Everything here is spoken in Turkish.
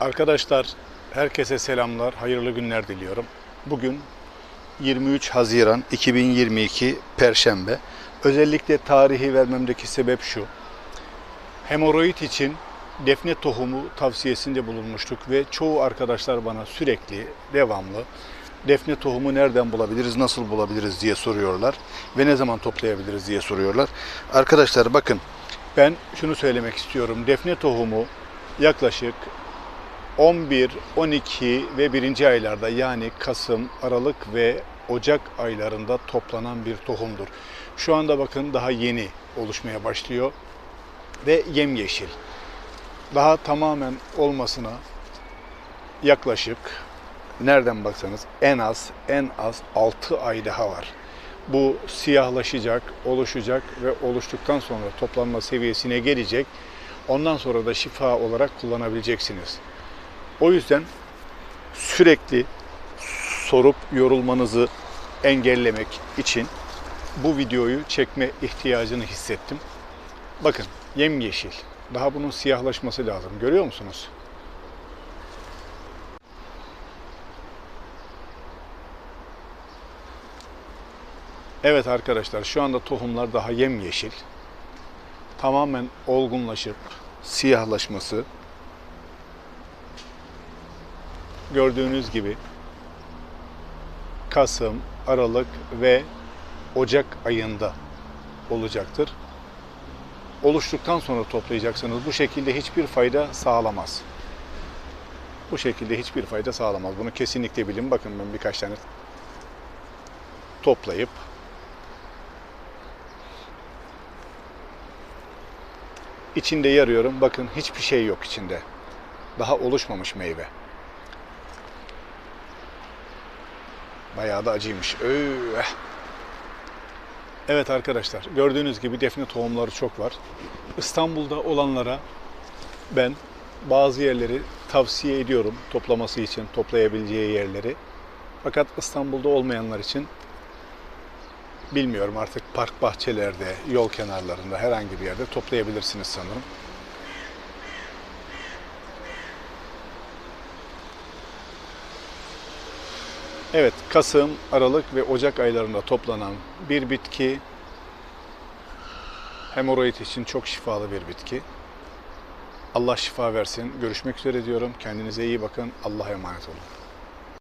Arkadaşlar herkese selamlar, hayırlı günler diliyorum. Bugün 23 Haziran 2022 Perşembe. Özellikle tarihi vermemdeki sebep şu. Hemoroid için defne tohumu tavsiyesinde bulunmuştuk ve çoğu arkadaşlar bana sürekli, devamlı defne tohumu nereden bulabiliriz, nasıl bulabiliriz diye soruyorlar ve ne zaman toplayabiliriz diye soruyorlar. Arkadaşlar bakın ben şunu söylemek istiyorum. Defne tohumu yaklaşık 11, 12 ve 1. aylarda yani Kasım, Aralık ve Ocak aylarında toplanan bir tohumdur. Şu anda bakın daha yeni oluşmaya başlıyor ve yemyeşil. Daha tamamen olmasına yaklaşık nereden baksanız en az en az 6 ay daha var. Bu siyahlaşacak, oluşacak ve oluştuktan sonra toplanma seviyesine gelecek. Ondan sonra da şifa olarak kullanabileceksiniz. O yüzden sürekli sorup yorulmanızı engellemek için bu videoyu çekme ihtiyacını hissettim. Bakın yemyeşil. Daha bunun siyahlaşması lazım. Görüyor musunuz? Evet arkadaşlar şu anda tohumlar daha yemyeşil. Tamamen olgunlaşıp siyahlaşması gördüğünüz gibi Kasım, Aralık ve Ocak ayında olacaktır. Oluştuktan sonra toplayacaksınız. Bu şekilde hiçbir fayda sağlamaz. Bu şekilde hiçbir fayda sağlamaz. Bunu kesinlikle bilin. Bakın ben birkaç tane toplayıp içinde yarıyorum. Bakın hiçbir şey yok içinde. Daha oluşmamış meyve. Bayağı da acıymış. Öh. Evet arkadaşlar gördüğünüz gibi defne tohumları çok var. İstanbul'da olanlara ben bazı yerleri tavsiye ediyorum toplaması için toplayabileceği yerleri. Fakat İstanbul'da olmayanlar için bilmiyorum artık park bahçelerde, yol kenarlarında herhangi bir yerde toplayabilirsiniz sanırım. Evet, Kasım, Aralık ve Ocak aylarında toplanan bir bitki hemoroid için çok şifalı bir bitki. Allah şifa versin. Görüşmek üzere diyorum. Kendinize iyi bakın. Allah'a emanet olun.